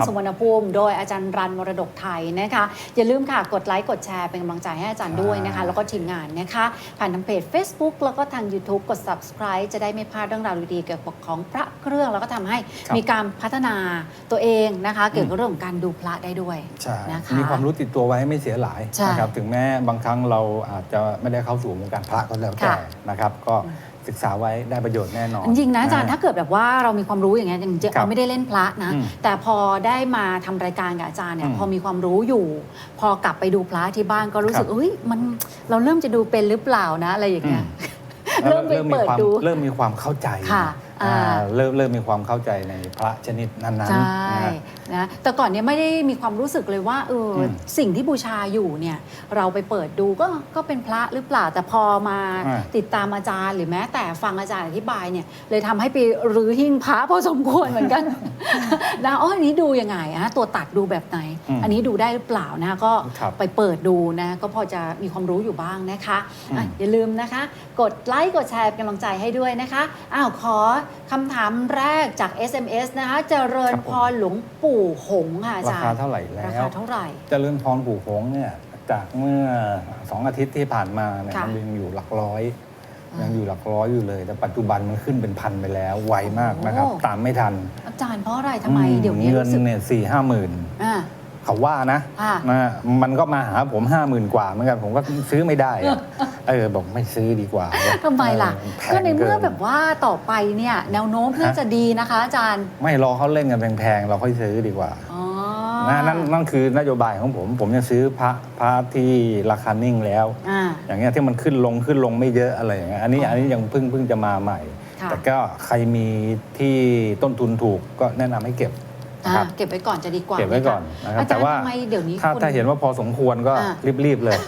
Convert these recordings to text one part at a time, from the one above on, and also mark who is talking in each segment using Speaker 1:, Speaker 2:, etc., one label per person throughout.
Speaker 1: ครับ
Speaker 2: สุวรรณภูมิ โดยอาจารย์รันมรดกไทยนะคะอย่าลืมค่ะกดไลค์กดแชร์เป็นกำลังใจให้อาจารย์ด้วยนะคะ
Speaker 1: อ่า
Speaker 2: แล้วก็ทีมงานนะคะ ผ่านทางเพจ Facebook แล้วก็ทาง YouTube กด subscribe จะได้ไม่พลาดเรื่องราวดีๆเกี่ยวกับของพระเครื่องแล้วก็ทำให้
Speaker 1: ครับ
Speaker 2: มีการพัฒนาตัวเองนะคะ เกี่ยวกับเรื่องของการดูพระได้ด้วย
Speaker 1: ใช่
Speaker 2: นะคะ
Speaker 1: มีความรู้ติดตัวไว้ไม่เสียหลาย
Speaker 2: ใช่
Speaker 1: นะครับถึงแม้บางครั้งเราอาจจะไม่ได้เข้าสู่วงการพระก็แล้วแต่
Speaker 2: ค่ะ
Speaker 1: นะครับก็ ศึกษาไว้ได้ประโยชน์แน่นอน
Speaker 2: จริงๆนะอาจารย์
Speaker 1: ฮ
Speaker 2: ถ้าเกิดแบบว่าเรามีความรู้อย่างเงี้ยอย่างเจ
Speaker 1: ครั
Speaker 2: เรา
Speaker 1: บ
Speaker 2: ไม่ได้เล่นพระนะ
Speaker 1: อืม
Speaker 2: แต่พอได้มาทำรายการกับอาจารย์เนี่ย
Speaker 1: อืม
Speaker 2: พอมีความรู้อยู่ พอกลับไปดูพระที่บ้านก็รู้สึก
Speaker 1: ครับ
Speaker 2: เอ้ยมันเราเริ่มจะดูเป็นหรือเปล่านะอะไรอย่างเงี้ย เริ่มไป
Speaker 1: มี
Speaker 2: เปิด
Speaker 1: ความ
Speaker 2: ดู
Speaker 1: เริ่มมีความเข้าใจ
Speaker 2: ค่ะ
Speaker 1: อ่า
Speaker 2: อ่า
Speaker 1: เริ่มเริ่มมีความเข้าใจในพระชนิดนั้นๆ
Speaker 2: ใช่
Speaker 1: นะฮะ
Speaker 2: นะแต่ก่อนเนี่ยไม่ได้มีความรู้สึกเลยว่าเอออ
Speaker 1: ม
Speaker 2: สิ่งที่บูชาอยู่เนี่ยเราไปเปิดดูก็ก็เป็นพระหรือเปล่าแต่พอมา
Speaker 1: อ่า
Speaker 2: ติดตามอาจารย์ หรือแม้แต่ฟังอาจารย์อธิบายเนี่ยเลยทำให้ไปรื้อหิ้งพระพอสมควรเหมือนกัน นะอ๋ออันนี้ดูยังไงอะตัวตัดดูแบบไหน
Speaker 1: อืม
Speaker 2: อันนี้ดูได้หรือเปล่านะคะก็
Speaker 1: ครับ
Speaker 2: ไปเปิดดูนะก็พอจะมีความรู้อยู่บ้างนะคะ อะ
Speaker 1: อืม
Speaker 2: อย่าลืมนะคะ กดไลค์ กดแชร์เป็นกำลังใจให้ด้วยนะคะ อ้าว ขอคำถามแรกจาก SMS นะคะเจริญ
Speaker 1: ครับผม
Speaker 2: พรหลวงปู่หงส์ค่ะอา
Speaker 1: รา
Speaker 2: จาร
Speaker 1: คา
Speaker 2: ย์
Speaker 1: เท่าไหร่แล้
Speaker 2: ราวคาเท่าไหร่
Speaker 1: เจริญพรปู่โขงเนี่ยจากเมื่อสองอาทิตย์ที่ผ่านมาเนี่ย
Speaker 2: ค่ะ
Speaker 1: มันยังอยู่หลักร้อย
Speaker 2: อ่ายั
Speaker 1: ยังอยู่หลักร้อยอยู่เลย แต่ปัจจุบันมันขึ้นเป็นพันไปแล้วไวมากนะครับ
Speaker 2: โอ้
Speaker 1: ตามไม่ทัน
Speaker 2: อาจารย์เพราะอะไรทำไม
Speaker 1: อื
Speaker 2: เดี๋ยวนี้
Speaker 1: เงิน
Speaker 2: รู้สึก
Speaker 1: เนี่ยสี่ห้าหมื่น
Speaker 2: อ่า
Speaker 1: เขาว่านะ
Speaker 2: ค่ะ
Speaker 1: นะมันก็มาหาผมห้าหมื่นกว่าเหมือนกันผมก็ซื้อไม่ได้อะเออบอกไม่ซื้อดีกว่า
Speaker 2: ทำไมล่ะ
Speaker 1: เออแพง
Speaker 2: ก็ในเมื่อ
Speaker 1: กิ
Speaker 2: แบบว่าต่อไปเนี่ย แนวโน้มน่าจะดีนะคะ อาจารย์
Speaker 1: ไม่รอเขาเล่นกันแพงๆเราค่อยซื้อดีกว่า
Speaker 2: อ๋อ
Speaker 1: นะนั่นนั่นคือนโยบายของผม ผมจะซื้อพระพระที่ราคานิ่งแล้ว
Speaker 2: อ่า
Speaker 1: อย่างเงี้ยที่มันขึ้นลงขึ้นลงไม่เยอะอะไรอย่างเงี้ยอันนี้
Speaker 2: อ๋ออั
Speaker 1: อันนี้ยังเพิ่งเพิ่งจะมาใหม่
Speaker 2: ค่ะ
Speaker 1: แต่ก็ใครมีที่ต้นทุนถูกก็แนะนำให้เก็บนะ
Speaker 2: อ่า
Speaker 1: ครับ
Speaker 2: เก็บไว้ก่อนจะดีกว่า
Speaker 1: เก็บไว้ก่อนนะครับ
Speaker 2: อาจา
Speaker 1: แต่
Speaker 2: รย์
Speaker 1: ว่า
Speaker 2: ทำไมเดี๋ยวนี้
Speaker 1: ถ้า
Speaker 2: คน
Speaker 1: ถ้าเห็นว่าพอสมควรก็
Speaker 2: อะ
Speaker 1: รีบๆเลย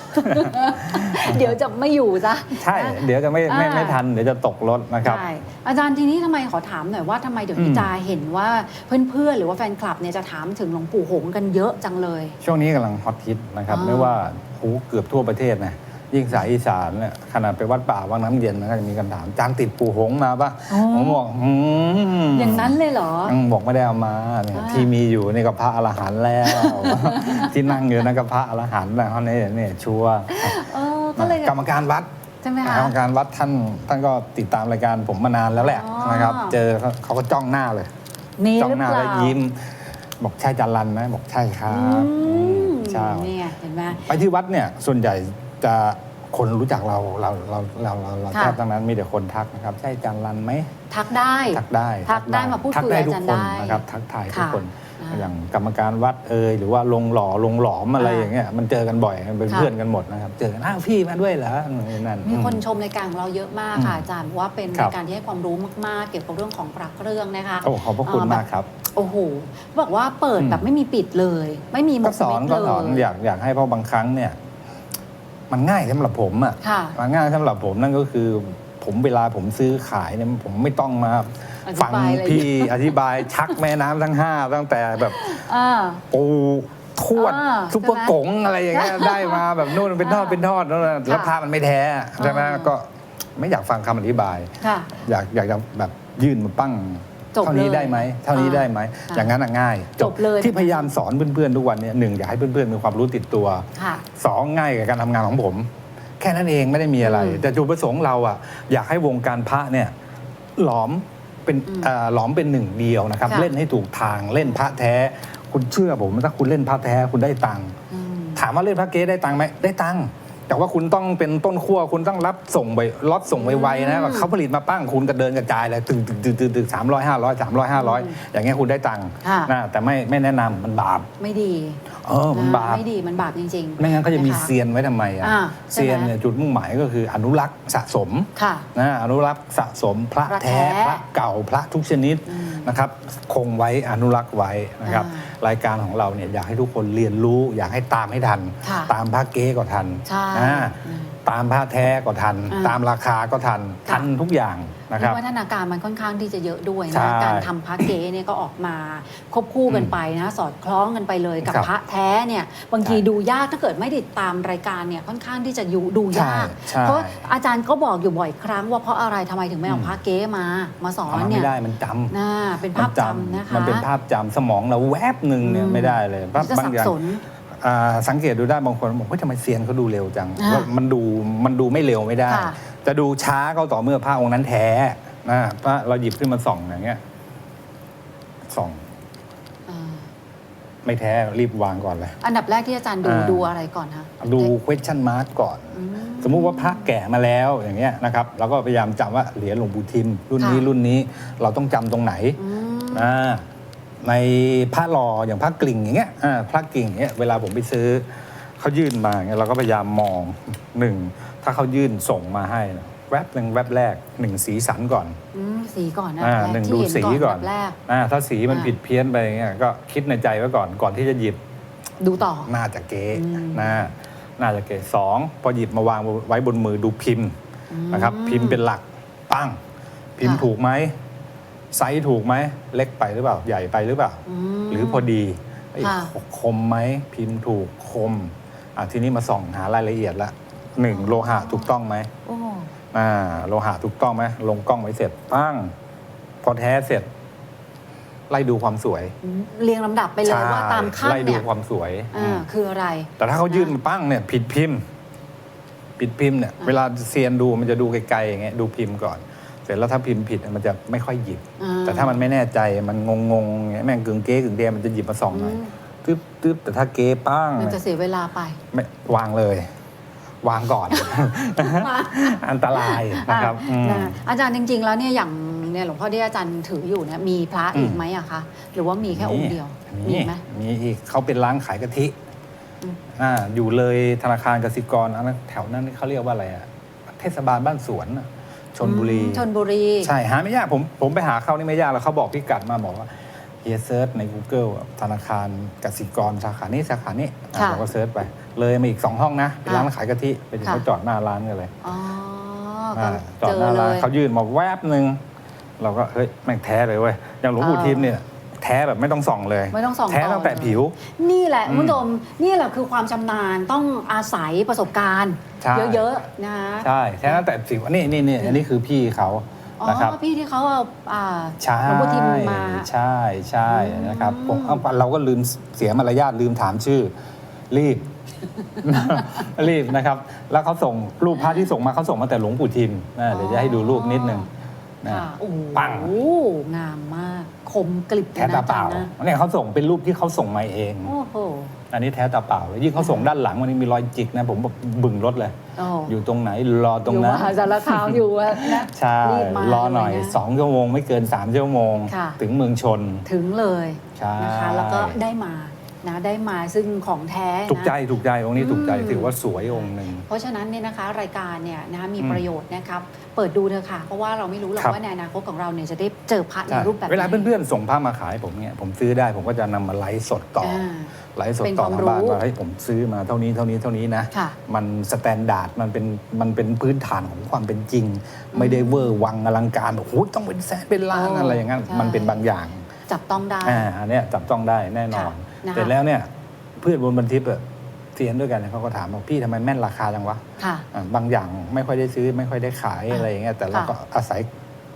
Speaker 2: เดี๋ยวจะไม่อยู่ซะ
Speaker 1: ใช่ เดี๋ยวจะไม่ไม่
Speaker 2: อ่า
Speaker 1: ไม่ทันเดี๋ยวจะตกรถนะครับ
Speaker 2: ใช่อาจารย์ทีนี้ทำไมขอถามหน่อยว่าทำไมเดี๋ยวนี้
Speaker 1: อืม
Speaker 2: จาเห็นว่าเพื่อนๆหรือว่าแฟนคลับเนี่ยจะถามถึงหลวงปู่หงส์กันเยอะจังเลย
Speaker 1: ช่วงนี้กำลังฮอตฮิตนะครับ
Speaker 2: อ่า
Speaker 1: ไม่ว่าโหเกือบทั่วประเทศนะ ยิ่งสายอีสานเนี่ยขนาดไปวัดป่าวังน้ำเย็นนะก็จะมีคำถามจานติดปู่หงส์มาปะผมบอกอืม
Speaker 2: อย่างนั้นเลยเหรอ
Speaker 1: อืมบอกไม่ได้เอามาเนี่ย
Speaker 2: อ่า
Speaker 1: ที่มีอยู่นี่ก็พระอรหันต์แล้ว ที่นั่งอยู่นั่นก็พระอรหันต์แล้วเนี่ยเนี่ยชัวร์
Speaker 2: เออก็เลย
Speaker 1: กรรมการวัด
Speaker 2: ใช่ไหมคะ
Speaker 1: กรรมการวัดท่านท่านก็ติดตามรายการผมมานานแล้วแหละ
Speaker 2: อ๋อ
Speaker 1: นะครับ เจอเขาเขาก็จ้องหน้าเลย
Speaker 2: นี่
Speaker 1: จ้อ
Speaker 2: หรื
Speaker 1: ง
Speaker 2: อ
Speaker 1: หน้า
Speaker 2: เป
Speaker 1: แล้ว
Speaker 2: ล่า
Speaker 1: ยิ้ม บอกใช่จันรันไหมบอกใช่ครั
Speaker 2: อื
Speaker 1: บ
Speaker 2: ม
Speaker 1: อืมใช่
Speaker 2: เนี่ยเห็นไหม
Speaker 1: ไปที่วัดเนี่ยส่วนใหญ่ จะคนรู้จักเราเราเราเราเราเรา
Speaker 2: ค่ะ
Speaker 1: แทบทั้งนั้นมีแต่คนทักนะครับ ใช่จันรันไหม
Speaker 2: ทักได้
Speaker 1: ทักได้
Speaker 2: ทักได้มาพูด
Speaker 1: ทัก
Speaker 2: คุย
Speaker 1: ได้
Speaker 2: กับ
Speaker 1: ทุก
Speaker 2: อาจารย์
Speaker 1: คน
Speaker 2: ได้
Speaker 1: นะครับ ทักทายทุก
Speaker 2: ค่ะ
Speaker 1: คน
Speaker 2: อ่า
Speaker 1: อย่างกรรมการวัดเอยหรือว่าลงหล่อลงหลอมอะไร
Speaker 2: อ่า
Speaker 1: อย่างเงี้ยมันเจอกันบ่อยเป็น
Speaker 2: ค่ะ
Speaker 1: เพื่อนกันหมดนะครับ เจอกันอ้าวพี่มาด้วยเหรอนั่น
Speaker 2: มีคน
Speaker 1: อื
Speaker 2: ชมรายการของเราเยอะมากค่ะอาจารย์ว่าเป็น
Speaker 1: ครับ
Speaker 2: รายการที่ให้ความรู้มากๆ เกี่ยวกับเรื่องของพระเครื่องนะคะ
Speaker 1: โอ้ขอบพระคุณ
Speaker 2: เอ่อแบบ
Speaker 1: มากครับ
Speaker 2: โอ้โหบอกว่าเปิด
Speaker 1: อืม
Speaker 2: แบบไม่มีปิดเลย ไม่มีหม
Speaker 1: ก็
Speaker 2: ด
Speaker 1: สอน
Speaker 2: เม็ด
Speaker 1: ก็
Speaker 2: เล
Speaker 1: สอนอยากอยากให้เพราะบางครั้งเนี่ย มันง่ายสำหรับผมอะ
Speaker 2: ค่ะ
Speaker 1: มันง่ายสำหรับผมนั่นก็คือ ผมเวลาผมซื้อขายเนี่ยผมไม่ต้องมา
Speaker 2: อธิ
Speaker 1: ฟัง
Speaker 2: บายอะไร
Speaker 1: พี่อธิบายชักแม่น้ำทั้งห้าตั้งแต่แบบ
Speaker 2: อ่า
Speaker 1: ปูทวด
Speaker 2: อ่า
Speaker 1: ซุปเปอร์
Speaker 2: ใช่ไหม
Speaker 1: กงอะไรอย่างเงี้ยได้มาแบบนู่นเป็นทอด
Speaker 2: อ่า
Speaker 1: เป็นทอดแล้วนะแล้ว
Speaker 2: ค่ะ
Speaker 1: พามันไม่แท้ใช่ไหม
Speaker 2: อ่า
Speaker 1: ก็ไม่อยากฟังคำอธิบาย
Speaker 2: ค่ะ
Speaker 1: อยากอยากจะแบบยื่นมาปั้ง
Speaker 2: จบ
Speaker 1: เท่านี้
Speaker 2: เลย
Speaker 1: ได้ไหมเท่านี้
Speaker 2: อ่า
Speaker 1: ได้ไหม
Speaker 2: อ่า
Speaker 1: อย่างนั้นอะง่าย
Speaker 2: จบเลย
Speaker 1: ที่พยายามสอนเพื่อนๆทุกวันเนี่ยหนึ่งอยากให้เพื่อนๆมีความรู้ติดตัว
Speaker 2: ค่ะ
Speaker 1: สองง่ายกับการทำงานของผม แค่นั้นเองไม่ได้มีอะไร
Speaker 2: อืม
Speaker 1: แต่จุดประสงค์เราอะอยากให้วงการพระเนี่ยหลอมเป็น
Speaker 2: อืม
Speaker 1: เอ่อหลอมเป็นหนึ่งเดียวนะครับ
Speaker 2: ค่ะ
Speaker 1: เล่นให้ถูกทางเล่นพระแท้ คุณเชื่อผมถ้าคุณเล่นพระแท้คุณได้ตังค์
Speaker 2: อืม
Speaker 1: ถามว่าเล่นพระเก๊ได้ตังค์ไหมได้ตังค์ แต่ว่าคุณต้องเป็นต้นขั้วคุณต้องรับส่งไปล็อตส่งไวๆนะ
Speaker 2: อืม
Speaker 1: ว่าเขาผลิตมาปั้งคุณก็เดินกระจายเลยตึงตึงตึงตึงตึงสามร้อยห้าร้อยสามร้อยห้าร้อยอย่างเงี้ยคุณได้ตังค์
Speaker 2: ค่ะ
Speaker 1: นะแต่ไม่ไม่แนะนำมันบาป
Speaker 2: ไม่ดี
Speaker 1: เออมันบาป
Speaker 2: ไม่ดีมันบาปจริงๆ
Speaker 1: ไม่งั้นเขาจะมี
Speaker 2: ค
Speaker 1: เซียนไว้ทำไมอะ
Speaker 2: อ่าใช่ไหม
Speaker 1: เซียนเนี่ยจุดมุ่งหมายก็คืออนุรักษ์สะสม
Speaker 2: ค่ะ
Speaker 1: นะอนุรักษ์สะสมพระ
Speaker 2: พระแท้
Speaker 1: แท้พระเก่าพระทุกชนิด
Speaker 2: อืม
Speaker 1: นะครับ คงไว้อนุรักษ์ไว้นะครับ
Speaker 2: อ่า รา
Speaker 1: ยการของเราเนี่ยอยากให้ทุกคนเรียนรู้ อยากให้ตามให้ทัน
Speaker 2: ค่ะ
Speaker 1: ตามพระเก๊ก็ทัน
Speaker 2: ใช่
Speaker 1: อ่า
Speaker 2: อืม
Speaker 1: ตามผ้าแท้ก็ทัน
Speaker 2: อ่า
Speaker 1: ตามราคาก็ทัน
Speaker 2: ค่ะ
Speaker 1: ทันทุกอย่าง นะครับ
Speaker 2: วิวัฒนาการมันค่อนข้างที่จะเยอะด้วย
Speaker 1: ใช่
Speaker 2: นะการทำพระเก๊เนี่ยก็ออกมาควบคู่กันไปนะสอดคล้องกันไปเลยกับ
Speaker 1: ครับ
Speaker 2: พระแท้เนี่ยบางที
Speaker 1: ใช่
Speaker 2: ดูยากถ้าเกิดไม่ติดตามรายการเนี่ยค่อนข้างที่จะอยู่ดูยาก
Speaker 1: ใช่
Speaker 2: เพราะอาจารย์ก็บอกอยู่บ่อยครั้งว่าเพราะอะไรทำไมถึงไม่เอา
Speaker 1: อืม
Speaker 2: พระเก๊มามาสอ
Speaker 1: เอา
Speaker 2: น
Speaker 1: มา
Speaker 2: เนี่
Speaker 1: ไม่
Speaker 2: ย
Speaker 1: ได้มันจำ
Speaker 2: น่าเป็นภาพจำนะคะ
Speaker 1: มันเป็นภาพจำสมองเราแวบหนึ่งเนี่ย
Speaker 2: อืม
Speaker 1: ไม่ได้เลยเพราะ
Speaker 2: จะ
Speaker 1: บา
Speaker 2: สั
Speaker 1: ง
Speaker 2: บ
Speaker 1: อย่าง
Speaker 2: สน
Speaker 1: อ่าสังเกตดูได้บางคนบอกว่าทำไมเซียนเขาดูเร็วจัง
Speaker 2: อ่า
Speaker 1: ว่ามันดูมันดูไม่เร็วไม่ได้
Speaker 2: ค่ะ
Speaker 1: จะดูช้าก็ต่อเมื่อพระองค์นั้นแท้นะพระเราหยิบขึ้นมาส่องอย่างเงี้ยส่อง
Speaker 2: อ่า
Speaker 1: ไม่แท้รีบวางก่อนเลย
Speaker 2: อันดับแรกที่อาจารย์ดู
Speaker 1: อ่า
Speaker 2: ดูอะไรก่อนคะ
Speaker 1: ดู question mark ก่อน
Speaker 2: อืม
Speaker 1: สมมุติว่าพระแก่มาแล้วอย่างเงี้ยนะครับเราก็พยายามจำว่าเหรียญหลวงปู่ทิม รุ่นนี้
Speaker 2: ค่ะ
Speaker 1: รุ่นนี้เราต้องจำตรงไหน
Speaker 2: อืม
Speaker 1: อ่าในพระหล่ออย่างพระกลิ่งอย่างเงี้ยอ่าพระกลิ่งอย่างเงี้ยเวลาผมไปซื้อเขายื่นมาอย่างเงี้ยเราก็พยายามมองหนึ่ง ถ้าเขายื่นส่งมาให้นะแวบหนึ่งแวบแรกหนึ่งสีสันก่อน
Speaker 2: อืมสีก่อนนะ
Speaker 1: อ่า
Speaker 2: แรก
Speaker 1: หนึ่ง
Speaker 2: ที่
Speaker 1: ดู
Speaker 2: เห็น
Speaker 1: สีก่อน
Speaker 2: แบบแรก
Speaker 1: อ่าถ้าสีมัน
Speaker 2: อ่า
Speaker 1: ผิดเพี้ยนไปอย่างเงี้ยก็คิดในใจไว้ก่อนก่อนที่จะหยิบ
Speaker 2: ดูต่อ
Speaker 1: น่าจะเก๊
Speaker 2: อืม
Speaker 1: นะน่าจะเก๊สองพอหยิบมาวางไว้บนมือดูพิมพ์นะครับ พิมพ์เป็นหลักปั้ง พิมพ์
Speaker 2: ค่ะ
Speaker 1: ถูกไหมไซส์ถูกไหมเล็กไปหรือเปล่าใหญ่ไปหรือเปล่า
Speaker 2: ม
Speaker 1: หรือพอดีเอ้ย
Speaker 2: ค่ะ
Speaker 1: คมไหมพิมพ์ถูกคมอะทีนี้มาส่องหารายละเอียดละ หนึ่งโลหะถูกต้องไหม
Speaker 2: โอ้
Speaker 1: อ่าโลหะถูกต้องไหมลงกล้องไว้เสร็จปั้งพอแท้เสร็จ ไล่ดูความสวย
Speaker 2: เรียงลำดับไปเลยว่าตามขั้น
Speaker 1: ไล่ดู
Speaker 2: เนี่ย
Speaker 1: ความสวย
Speaker 2: อ่าคืออะไร
Speaker 1: แต่ถ้าเขายื่นมาปั้งเนี่ยผิดพิมพ์ ผิดพิมพ์เนี่ย
Speaker 2: อ่า
Speaker 1: เวลาเซียนดูมันจะดูไกลๆอย่างเงี้ยดูพิมพ์ก่อน เสร็จแล้วถ้าพิมพ์ผิดมันจะไม่ค่อยหยิบ
Speaker 2: อ่
Speaker 1: แต่ถ้ามันไม่แน่ใจมันงงๆอย่างเงี้ยแม่งกึ่งเก๊กึ่งเดมันจะหยิบมาส่องหน่อย
Speaker 2: อืม
Speaker 1: ตึ๊บตึ๊บแต่ถ้าเก๊ปั้ง
Speaker 2: มันจะเสียเวลาไป
Speaker 1: ไม่วางเลย วางก่อน อันตรายนะครับ
Speaker 2: อ่
Speaker 1: อืม
Speaker 2: นะอาจารย์จริง ๆ แล้วเนี่ยอย่างเนี่ยหลวงพ่อที่อาจารย์ถืออยู่เนี่ยมีพระอีกไหมอะคะหรือว่ามีแค่องค์เดียวมีไหม
Speaker 1: มีอีกเขาเป็นร้านขายกะทิ
Speaker 2: อืม
Speaker 1: อ่าอยู่เลยธนาคารกสิกรอันนั้นแถวนั้นเขาเรียกว่าอะไรอะเทศบาลบ้านสวนน่ะชนบุรี
Speaker 2: อืมชนบุรี
Speaker 1: ใช่หาไม่ยากผมผมไปหาเขานี่ไม่ยากแล้วเขาบอกพิกัดมาบอกว่า เฮียเซิร์ชใน Google อะธนาคารกสิกรสาขานี้สาขานี้อะ
Speaker 2: ค่ะ
Speaker 1: ผมก็เซิร์ชไป เลยมาอีกสองห้องนะเป็นร้าน
Speaker 2: ค่ะ
Speaker 1: ขายกะทิไปถึง
Speaker 2: ค่ะ
Speaker 1: เขาจอดหน้าร้านกันเลย
Speaker 2: อ๋อก็
Speaker 1: อ่าจอ
Speaker 2: เจ
Speaker 1: ด
Speaker 2: อ
Speaker 1: หน้า
Speaker 2: เล
Speaker 1: ร้าน
Speaker 2: ย
Speaker 1: เขายื่นมาแวบหนึ่งเราก็เฮ้ยแม่งแท้เลยเว้ยอย่างหลวงปู่
Speaker 2: เออ
Speaker 1: ทิมเนี่ยแท้แบบไม่ต้องส่องเลย
Speaker 2: ไม่ต้องส่อง
Speaker 1: แท้
Speaker 2: ต่อ
Speaker 1: ตั้งแต่
Speaker 2: เลย
Speaker 1: ผิว
Speaker 2: นี่แหละ
Speaker 1: อืม
Speaker 2: คุณผู้ชมนี่แหละคือความชำนาญต้องอาศัยประสบการณ์
Speaker 1: ใช่
Speaker 2: เยอะๆนะ
Speaker 1: ใช่แท้ตั้งแต่ผิวนี่นี่นี่อันนี้คือพี่เขา
Speaker 2: อ๋อ
Speaker 1: นะครับ
Speaker 2: พี่ที่เขาเอาอ่า
Speaker 1: ใช่
Speaker 2: หลวงพ่อทิมมา
Speaker 1: ใช่ใช่
Speaker 2: อืม
Speaker 1: นะครับผมเอาเราก็ลืมเสียมารยาทลืมถามชื่อ รีบ รีบนะครับ แล้วเขาส่งรูปพระที่ส่งมาเขาส่งมาแต่หลวงปู่ทิมนะเดี๋ยวจะให้ดูรูปนิดนึงนะ
Speaker 2: ค่ะโอ้โห
Speaker 1: ปัง
Speaker 2: งามมาก คมกลิบ
Speaker 1: แท้ตาเปล่า
Speaker 2: นะ
Speaker 1: เนี่ยเขาส่งเป็นรูปที่เขาส่งมาเอง
Speaker 2: โอ้โห
Speaker 1: อันนี้แท้ตาเปล่าเลยยิ่งเขาส่งด้านหลังวันนี้มีรอยจิกนะผมแบบบึ่งรถเลย
Speaker 2: โอ้
Speaker 1: อยู่ตรงไหนรอตรงนั้น
Speaker 2: อยู่มหาสารคามอยู่อะนะ
Speaker 1: ใช่
Speaker 2: รีบมาร
Speaker 1: อหน่อย
Speaker 2: เละ
Speaker 1: สองชั่วโมง ไม่เกินสามชั่วโมง
Speaker 2: ค่ะ
Speaker 1: ถึงเมืองชน
Speaker 2: ถึงเลย
Speaker 1: ใช่
Speaker 2: นะคะแล้วก็ได้มา นะได้มาซึ่งของแท้นะ
Speaker 1: ถูกใจถูกใจองค์นี้ถูกใจ
Speaker 2: อืม
Speaker 1: ถือว่าสวยองค์หนึ่ง
Speaker 2: เพราะฉะนั้นเนี่ยนะคะรายการเนี่ยนะคะมี
Speaker 1: อืม
Speaker 2: ประโยชน์นะครับ เปิดดูเถอะค่ะ เพราะว่าเราไม่รู้หรอก
Speaker 1: ครับ
Speaker 2: ว่าในอนาคตของเราเนี่ยจะได้เจอพระใน
Speaker 1: ใช่
Speaker 2: รูปแบบไหน
Speaker 1: เวลาเพื่อนๆส่งผ้ามาขายผมเนี่ยผมซื้อได้ผมก็จะนำมาไลฟ์สดต่ออ
Speaker 2: อ่า
Speaker 1: ไลฟ์สด
Speaker 2: เป็น
Speaker 1: ต่อ
Speaker 2: ความ
Speaker 1: ทางบ้าน
Speaker 2: รู้
Speaker 1: ว่าเฮ้ยผมซื้อมาเท่านี้เท่านี้เท่านี้นะ
Speaker 2: ค่ะ
Speaker 1: มันสแตนดาร์ดมันเป็นมันเป็นพื้นฐานของความเป็นจริง ไม่ได้เวอร์วังอลังการโอ้โหต้องเป็นแสนเป็นล้าน
Speaker 2: โอ้
Speaker 1: อะไรอย่างนั้น
Speaker 2: ใช่
Speaker 1: มันเป็นบางอย่าง
Speaker 2: จับต้องได้
Speaker 1: อ่าอันเนี้ยจับต้องได้แน่นอน
Speaker 2: ค่ะ นะคะ
Speaker 1: เสร็จแล้วเนี่ยเพื่อนบนบันทิปอะเซียนด้วยกันเนี่ยเขาก็ถามว่าพี่ทำไมแม่นราคาจังวะ
Speaker 2: ค่ะ
Speaker 1: อ่าบางอย่างไม่ค่อยได้ซื้อไม่ค่อยได้ขาย
Speaker 2: อะ
Speaker 1: อะไรอย่างเงี้ยแต่เรา
Speaker 2: ค่ะ
Speaker 1: ก็อาศัย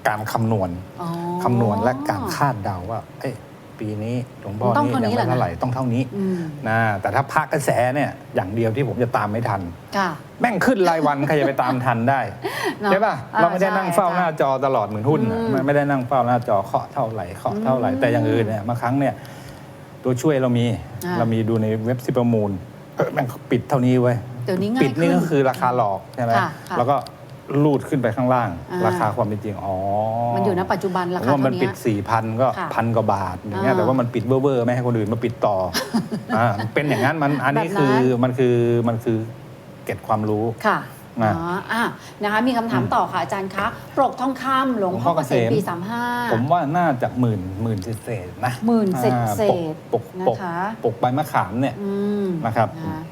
Speaker 1: การคำนวณ
Speaker 2: อ๋อ
Speaker 1: คำนวณและการคาดเดาว่า เอ้ยปีนี้หลวงพ่อ
Speaker 2: ต้อง
Speaker 1: นี่
Speaker 2: เท่านี้
Speaker 1: ยัง
Speaker 2: แหละนะ
Speaker 1: ไม่เท่าไหร่ต้องเท่านี้
Speaker 2: อืม
Speaker 1: นะแต่ถ้าพักกระแสเนี่ยอย่างเดียวที่ผมจะตามไม่ทัน
Speaker 2: ค่ะ
Speaker 1: แม่งขึ้นรายวัน ใครจะไปตามทันได้
Speaker 2: เนอะ
Speaker 1: ใช่ป่ะ
Speaker 2: อ่า
Speaker 1: เราไม่ได้นั่งเฝ้า
Speaker 2: ใช่
Speaker 1: หน้าจอตลอดเหมือนหุ้นน่ะ
Speaker 2: อืม
Speaker 1: ไม่ไม่ได้นั่งเฝ้าหน้าจอเคาะเท่าไหร่เคาะเท่าไหร่
Speaker 2: อืม
Speaker 1: แต่อย่างอื่นเนี่ยบางครั้งเนี่ย ตัวช่วยเรามี
Speaker 2: อ่า
Speaker 1: เรามีดูในเว็บที่ประมูลเออแม่งปิดเท่านี้ไว้ย
Speaker 2: เดี๋ยวนี้ง่าย
Speaker 1: ปิดนี่
Speaker 2: ขึ้
Speaker 1: ก็คือราคาหลอกใช่ไหม
Speaker 2: ค่ะค่ะ
Speaker 1: แล้วก็ลูดขึ้นไปข้างล่าง
Speaker 2: อ่า
Speaker 1: ราคาความเป็นจริงอ๋อ
Speaker 2: มันอยู่ณปัจจุบันรา
Speaker 1: ผม
Speaker 2: คา
Speaker 1: ว่ามัน
Speaker 2: เท่านี้
Speaker 1: ปิด4ี่พันก็
Speaker 2: ค่ะ
Speaker 1: พันกว่าบาทอย่างเงี้ย
Speaker 2: อ่า
Speaker 1: แต่ว่ามันปิดเว่อร์ๆไม่ให้คนอื่นมาปิดต่อ อ่าเป็นอย่างนั้นมันอันนี้
Speaker 2: แบบนั้น
Speaker 1: คือมันคือมันคือเก็บความรู้
Speaker 2: ค่ะ
Speaker 1: นะ
Speaker 2: อ๋ออะนะคะมีคำถามต่อค่ะอาจารย์คะปลกทองคำหลวงพ่อเกษมปี 35
Speaker 1: ผมว่าน่าจะหมื่นหมื่นเศษๆนะ
Speaker 2: หมื่นเศษ
Speaker 1: อ่า
Speaker 2: เศษ
Speaker 1: ปกปกปก
Speaker 2: นะคะ
Speaker 1: ปกใบมะขามเนี่ย
Speaker 2: อืม
Speaker 1: นะครับ
Speaker 2: นะ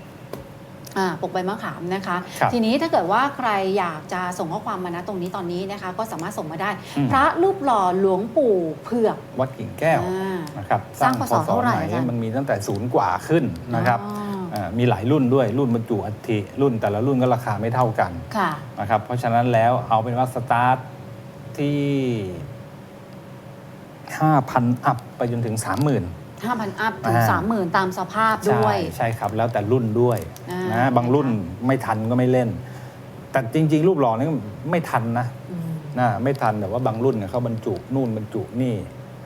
Speaker 2: อ่าปกใบมะขามนะคะ
Speaker 1: ครับ
Speaker 2: ทีนี้ถ้าเกิดว่าใครอยากจะส่งข้อความมานะตรงนี้ตอนนี้นะคะ ก็สามารถส่งมาได้
Speaker 1: อืม
Speaker 2: พระรูปหล่อหลวงปู่เผือก
Speaker 1: วัดกิ่งแก้ว
Speaker 2: อ่า
Speaker 1: นะครับ
Speaker 2: สร้างพศเท่าไหร่
Speaker 1: น
Speaker 2: อาจารย์
Speaker 1: มันมีตั้งแต่ศูนย์กว่าขึ้นนะครับ
Speaker 2: อ๋อ
Speaker 1: อ่า มีหลายรุ่นด้วยรุ่นบรรจุอัฐิรุ่นแต่ละรุ่นก็ราคาไม่เท่ากัน
Speaker 2: ค่ะ
Speaker 1: นะครับเพราะฉะนั้นแล้วเอาเป็นว่าสตาร์ทที่ 5,000 อัพไปจนถึง 30,000
Speaker 2: 5,000 อัพถึง
Speaker 1: อ่า
Speaker 2: 30,000 ตามสภาพด้
Speaker 1: ใช่
Speaker 2: วย
Speaker 1: ใช่ครับ แล้วแต่รุ่นด้วย
Speaker 2: อ่าน
Speaker 1: นะบางรุ่นไม่ทันก็ไม่เล่น แต่จริง ๆ รูปหล่อนี่ไม่ทันนะ
Speaker 2: อืม
Speaker 1: นะไม่ทันแต่ว่าบางรุ่นเนี่ยเขาบรรจุนู่นบรรจุนี่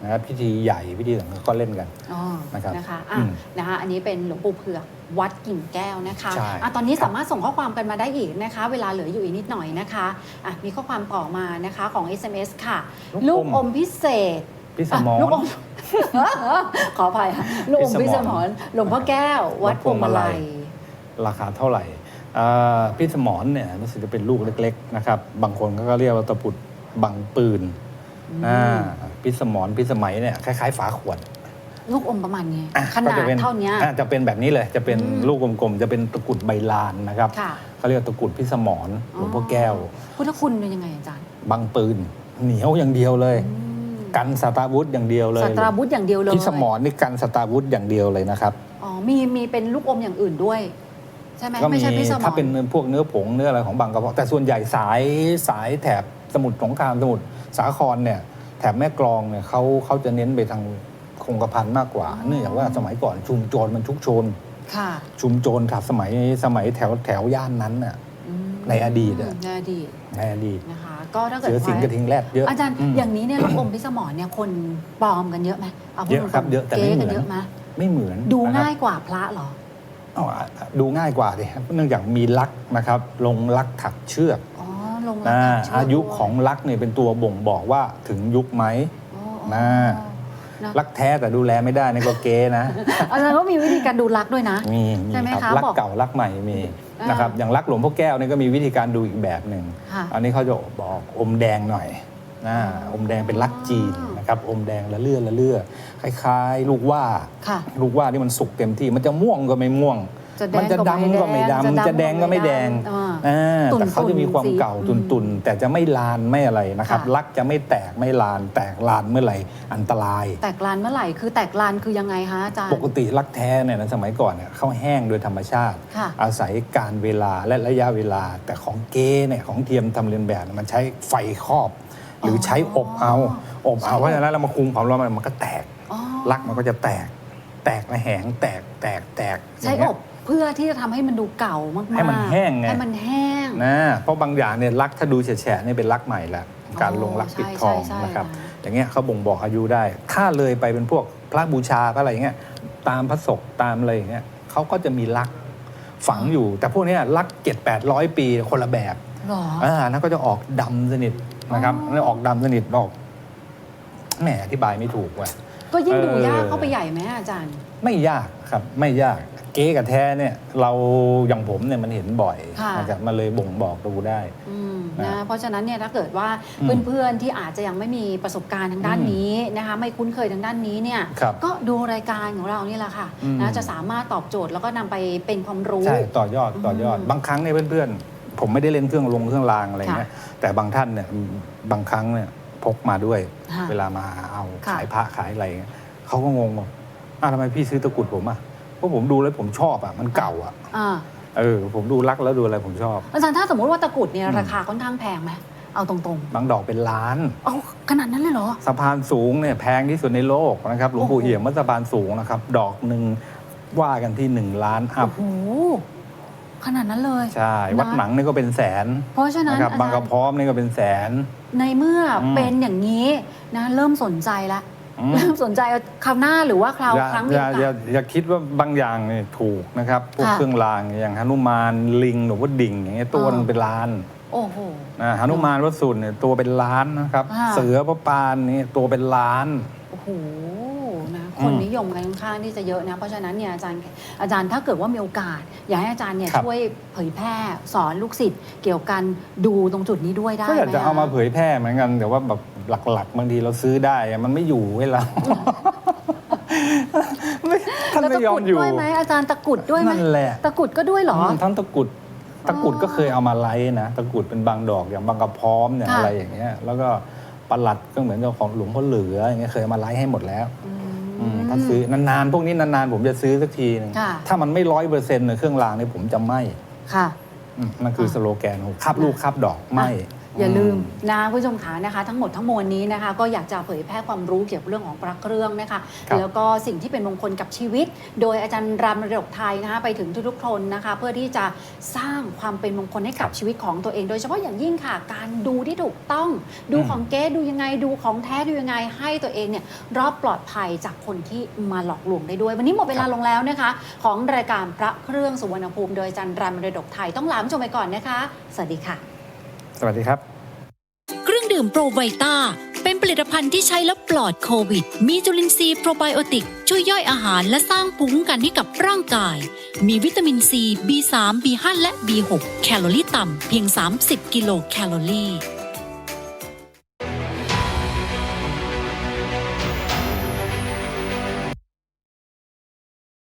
Speaker 1: นะครับพิธีใหญ่พิธีต่างๆก็เล่นกัน
Speaker 2: อ๋อ
Speaker 1: นะครับ
Speaker 2: นะคะอะ
Speaker 1: อืม
Speaker 2: นะคะ อันนี้เป็นหลวงปู่เผือก วัดกิ่งแก้วนะคะ
Speaker 1: ใช่
Speaker 2: อะตอนนี้สามารถส่งข้อความกันมาได้อีกนะคะ เวลาเหลืออยู่อีกนิดหน่อยนะคะอะมีข้อความต่อมานะคะของ SMS ค่ะ ลูกอมพิเศษ
Speaker 1: พี่สม
Speaker 2: อะ
Speaker 1: ร
Speaker 2: ลูกอม ขออภัยค่ะลูกอม
Speaker 1: พิ
Speaker 2: พิ
Speaker 1: ส
Speaker 2: ส
Speaker 1: ม
Speaker 2: ม
Speaker 1: ร
Speaker 2: รหลวงพ่อแก้ว วัดพวงมาลัย
Speaker 1: ราคาเท่าไหร่อ่าพี่สมรเนี่ยรู้สึกจะเป็นลูกเล็กๆนะครับบางคนก็เรียกว่าตะปุดบังปืน
Speaker 2: อืม
Speaker 1: อ่าพี่สมรพี่สมัยเนี่ยคล้ายๆ ฝาขวด
Speaker 2: ลูกอมประมาณนี้
Speaker 1: อะ
Speaker 2: ขนา
Speaker 1: ก็
Speaker 2: ด
Speaker 1: จะป็
Speaker 2: เท่านี้
Speaker 1: อะจะเป็นแบบนี้เลยจะเป็น
Speaker 2: อืม
Speaker 1: ลูกกลมๆจะเป็นตะกรุดใบลานนะครับ
Speaker 2: ค่ะ
Speaker 1: เขาเรียกว่าตะกรุดพิสมรหลวงพ่อแก้ว
Speaker 2: พุทธคุณเป็นยังไงอาจารย์
Speaker 1: บังปืน เหนียวอย่างเดียวเลย
Speaker 2: อืม
Speaker 1: กันสตาร์วุธอย่างเดียวเลย
Speaker 2: สัตราบุตอย่างเดียวเลย
Speaker 1: พิสมรนี่กันสตาร์วุธอย่างเดียวเลยนะครับ
Speaker 2: อ๋อมีมีเป็นลูกอมอย่างอื่นด้วย ใช่ไหม
Speaker 1: ก็
Speaker 2: ไม่
Speaker 1: มี
Speaker 2: ใช่พิสมร
Speaker 1: ถ้าเป็นพวกเนื้อผงเนื้ออะไรของบางกระเพาะแต่ส่วนใหญ่สายสายแถบสมุทรสงครามสมุทรสาครเนี่ยแถบแม่กลองเนี่ยเขาเขาจะเน้นไปทาง คงกระพันมากกว่า เนื่องจากว่าสมัยก่อนชุมโจรมันชุกชน
Speaker 2: ค่ะ
Speaker 1: ชุมโจรถับสมัยสมัยแถวแถวย่านนั้นน่ะ
Speaker 2: อืม
Speaker 1: ในอดีตอะ
Speaker 2: ในอดีต
Speaker 1: ในอดีต
Speaker 2: นะคะ ก็ถ้าเกิด
Speaker 1: เสือสิงห์กระทิงแรดเยอะ
Speaker 2: อาจารย์
Speaker 1: ม
Speaker 2: อย่างนี้เนี่ยลูกอมพิสมรเนี่ยคนปลอมกันเยอะไหมเอาพูด
Speaker 1: เยอะครับ
Speaker 2: ตงๆ
Speaker 1: เยอะแต่ไม่
Speaker 2: ก๊
Speaker 1: เหมื
Speaker 2: กั
Speaker 1: อน
Speaker 2: เยอะไหม
Speaker 1: ไม่เหมือน
Speaker 2: ดู
Speaker 1: นะครับ
Speaker 2: ง่ายกว่าพระเหรอ
Speaker 1: เอาอะดูง่ายกว่าดิครับเนื่องจากมีลักษณ์นะครับ ลงลักษณ์ถักเชือก
Speaker 2: อ๋อลง
Speaker 1: นะ
Speaker 2: รักเชืก
Speaker 1: อายุ
Speaker 2: ด้วย
Speaker 1: ของลักษณ์เนี่ยเป็นตัวบ่งบอกว่าถึงยุคไหม
Speaker 2: อ๋อ
Speaker 1: นะ
Speaker 2: นะ
Speaker 1: ลักแท้แต่ดูแลไม่ได้นี่ก็เก๊นะ
Speaker 2: อาจารย์ก็มีวิธีการดูรักด้วยนะ
Speaker 1: มีมี
Speaker 2: ใช่ไหม
Speaker 1: ครับ
Speaker 2: คะ
Speaker 1: ลัก
Speaker 2: บอก
Speaker 1: เก่าลักใหม่มี
Speaker 2: อ่าน
Speaker 1: นะครับอย่างลักหลวงพ่อแก้วนี่ก็มีวิธีการดูอีกแบบหนึ่ง
Speaker 2: ค่ะ
Speaker 1: อันนี้เขาจะบอกอมแดงหน่อยนะ
Speaker 2: อ๋อ
Speaker 1: อมแดงเป็นลักจีนนะครับอมแดงละเลื่อละเลื่อคล้าย ๆ ลูกว่า
Speaker 2: ค่ะ
Speaker 1: ลูกว่าที่มันสุกเต็มที่มันจะม่วงก็ไม่ม่วง
Speaker 2: จะแดง
Speaker 1: มันจะดำก็ไม่ดำจะแดงก็ไม่แดง
Speaker 2: อ่า
Speaker 1: อ่า
Speaker 2: ตุ่นๆ
Speaker 1: แต่เขาจะมีความ
Speaker 2: สี
Speaker 1: เก่า
Speaker 2: อืม
Speaker 1: ตุนๆ แต่จะไม่ลานไม่อะไรนะครับ
Speaker 2: ค่ะ
Speaker 1: ลักจะไม่แตกไม่ลาน แตกลานเมื่อไหร่อันตราย
Speaker 2: แตกลานเมื่อไหร่คือแตกลานคือยังไงคะอาจารย์
Speaker 1: ปกติลักแท้เนี่ยนะสมัยก่อนเนี่ยเขาแห้งโดยธรรมชาติ
Speaker 2: ค่ะ
Speaker 1: อาศัยการเวลาและระยะเวลา แต่ของเก๊เนี่ยของเทียมทำเรียนแบบเนี่ยมันใช้ไฟครอบ หรือใช้อบเอาอบเอาเพราะฉะนั้นเรามาคุมความร้อนมันมันก็แตก
Speaker 2: อ๋อ
Speaker 1: ลักมันก็จะแตกแตกระแหงแตกแตกแตก
Speaker 2: ใช้
Speaker 1: ย่าง
Speaker 2: อ
Speaker 1: เงี้ย
Speaker 2: บ เพื่อที่จะทำให้มันดูเก่ามากๆ
Speaker 1: ให้มันแห้งไง
Speaker 2: ให้มันแห้ง
Speaker 1: นะเพราะบางอย่างเนี่ยลักถ้าดูแฉะๆนี่เป็นลักใหม่ละการลงลักปิดทอง
Speaker 2: ใช่ใช่
Speaker 1: นะครับ
Speaker 2: ใช่
Speaker 1: อย่างเงี้ยเขาบ่งบอกอายุได้ ถ้าเลยไปเป็นพวกพระบูชาพระอะไรอย่างเงี้ยตามพระศกตามอะไรอย่างเงี้ยเขาก็จะมีลักฝังอยู่ แต่พวกเนี้ยลักเจ็ดแปดร้อยปีคนละแบบ
Speaker 2: หรอ
Speaker 1: อ่านั่นก็จะออกดำสนิทนะครับ
Speaker 2: อ๋อ
Speaker 1: นั่นออกดำสนิทออกแหมอธิบายไม่ถูกว่ะ
Speaker 2: ก็ยิ่งดู
Speaker 1: เออ
Speaker 2: ยากเข้าไปใหญ่ไหมอาจารย์
Speaker 1: ไม่ยาก ครับไม่ยากเก๊กับแท้เนี่ยเราอย่างผมเนี่ยมันเห็นบ่อย
Speaker 2: ค่ะ
Speaker 1: นะครับมันเลยบ่งบอกดูได้
Speaker 2: อืม
Speaker 1: นะ
Speaker 2: นะเพราะฉะนั้นเนี่ยถ้าเกิดว่า
Speaker 1: อืม
Speaker 2: เพื่อนๆที่อาจจะยังไม่มีประสบการณ์ทางด้าน
Speaker 1: อืม
Speaker 2: นี้นะคะไม่คุ้นเคยทางด้านนี้เนี่ย
Speaker 1: ครับ
Speaker 2: ก็ดูรายการของเรานี่แหละค่ะ
Speaker 1: อืม
Speaker 2: นะจะสามารถตอบโจทย์แล้วก็นำไปเป็นความรู้
Speaker 1: ใช่ต่อยอดต่อยอด
Speaker 2: อืม
Speaker 1: บางครั้งเนี่ยเพื่อนๆ ผมไม่ได้เล่นเครื่องลงเครื่องรางอะไรเงี้ยแต่บางท่านเนี่ยบางครั้งเนี่ยพกมาด้วย
Speaker 2: ค่ะ
Speaker 1: เวลามาเอา
Speaker 2: ค่ะ
Speaker 1: ขายพระขายอะไรเงี้ยเขาก็งงว่า อ้าวทำไมพี่ซื้อตะกรุดผมอะเพราะผมดูแล้วผมชอบอะมันเก่าอะ
Speaker 2: อ่า
Speaker 1: เออผมดูรักแล้วดูอะไรผมชอบ
Speaker 2: อาจารย์ถ้าสมมติว่าตะกรุดเนี่ย
Speaker 1: อืม
Speaker 2: ราคาค่อนข้างแพงไหมเอาตรง
Speaker 1: บางดอกเป็นล้าน
Speaker 2: ๆ เอาขนาดนั้นเลยเหรอ
Speaker 1: สะพานสูงเนี่ยแพงที่สุดในโลกนะครับหลวงปู่
Speaker 2: โอ้โห
Speaker 1: เอี่ยมวัดสะพานสูงนะครับ ดอกหนึ่งว่ากันที่หนึ่งล้านอัพ
Speaker 2: โอ้โหขนาดนั้นเลย
Speaker 1: ใช่วัดหนังนี่ก็เป็นแสน
Speaker 2: เพราะฉะนั้น
Speaker 1: นะครับ
Speaker 2: อา
Speaker 1: บาง
Speaker 2: จากร
Speaker 1: ระ
Speaker 2: ย์
Speaker 1: พร้อมนี่ก็เป็นแสน
Speaker 2: ในเมื่ออ
Speaker 1: ม
Speaker 2: เป็นอย่างนี้นะเริ่มสนใจละ
Speaker 1: อืม
Speaker 2: เริ่มสนใจคราวหน้าหรือว่าคราว
Speaker 1: อย่า
Speaker 2: ครั้ง
Speaker 1: อ
Speaker 2: เดีย
Speaker 1: ย่าวอย่า
Speaker 2: กัน
Speaker 1: อย่าคิดว่าบางอย่างเนี่ยถูกนะครับพวก
Speaker 2: ค่ะ
Speaker 1: เครื่องรางอย่างหนุมานลิงหรือว่าดิ่งอย่างเงี้ยตัว
Speaker 2: อ๋อ
Speaker 1: หนึงเป็นล้าน
Speaker 2: โอ้โห
Speaker 1: นะหนุมานวัดสุนเนี่ยตัวเป็นล้านนะครับ
Speaker 2: ค่ะ
Speaker 1: เสือพระปานนี่ตัวเป็นล้าน
Speaker 2: โอ้โหนะ
Speaker 1: อืม
Speaker 2: คนนิยมกันค่อนข้างที่จะเยอะนะ เพราะฉะนั้นเนี่ยอาจารย์อาจารย์ถ้าเกิดว่ามีโอกาส อยากให้อาจารย์เนี่ย
Speaker 1: ครับ
Speaker 2: ช่วยเผยแพร่สอนลูกศิษย์เกี่ยวกันดูตรงจุดนี้ด้วยได้
Speaker 1: ก็อยาก
Speaker 2: ไหม
Speaker 1: จะเอามา
Speaker 2: ค
Speaker 1: เผยแพร่เหมือนกันแต่ว่าแบบ หลัก ๆ บางทีเราซื้อได้อะมันไม่อยู่ให้เราไม่ท่าน
Speaker 2: แล้ว
Speaker 1: ไม่
Speaker 2: ตะ
Speaker 1: ยอก
Speaker 2: รุ
Speaker 1: ม
Speaker 2: ด
Speaker 1: อยู่
Speaker 2: ด้วยไหมอาจารย์ตะกรุดด้วยไหม
Speaker 1: นั่นแหละ
Speaker 2: ตะกรุดก็ด้วยเหรอ
Speaker 1: มทั้งตะกรุดตะกรุด
Speaker 2: อ๋อ
Speaker 1: ก็เคยเอามาไลฟ์นะตะกรุดเป็นบางดอกอย่างบางกระพร้อมเนี่ย
Speaker 2: ค่ะ
Speaker 1: อะไรอย่างเงี้ยแล้วก็ประหลัดก็เหมือนกับของหลวงพ่อเหลืออย่างเงี้ยเคยเอามาไลฟ์ให้หมดแล้ว
Speaker 2: อื
Speaker 1: อืม
Speaker 2: ม
Speaker 1: ถ้าซื้อนานๆพวกนี้นานๆผมจะซื้อสักทีหนึง
Speaker 2: ค่ะ
Speaker 1: ถ้ามันไม่ร้อยเปอร์เซ็นต์ในเครื่องรางเนี่ยผมจะไม่
Speaker 2: ค่ะ
Speaker 1: อืมนั่นคือสโลแกนของคับลูกคับดอกไม่
Speaker 2: อย่าลืมนะคุณผู้ชมขานะคะ ทั้งหมดทั้งมวลนี้นะคะ ก็อยากจะเผยแพร่ความรู้เกี่ยวกับเรื่องของพระเครื่องนะคะ
Speaker 1: ครับ
Speaker 2: แล้วก็สิ่งที่เป็นมงคลกับชีวิต โดยอาจารย์รามระดกไทยนะคะไปถึงทุกๆคนนะคะ เพื่อที่จะสร้างความเป็นมงคลให้กับชีวิตของตัวเอง โดยเฉพาะอย่างยิ่งค่ะ การดูที่ถูกต้องดูของเก๊ดูยังไงดูของแท้ดูยังไงให้ตัวเองเนี่ยรอบปลอดภัยจากคนที่มาหลอกลวงได้ด้วย วันนี้หมดเวลาลงแล้วนะคะ ของรายการพระเครื่องสุวรรณภูมิ โดยอาจารย์รามระดกไทยต้องลาคุณผู้ชมไปก่อนนะคะ สวัสดีค่ะ
Speaker 1: สวัสดีครับ
Speaker 3: เครื่องดื่มโปรไบต้าเป็นผลิตภัณฑ์ที่ใช้แล้วปลอดโควิด มีจุลินทรีย์โปรไบโอติก ช่วยย่อยอาหารและสร้างภูมิคุ้มกันให้กับร่างกาย มีวิตามินซี B3 B5 และ B6 แคลอรี่ต่ำเพียง 30 กิโลแคลอรี่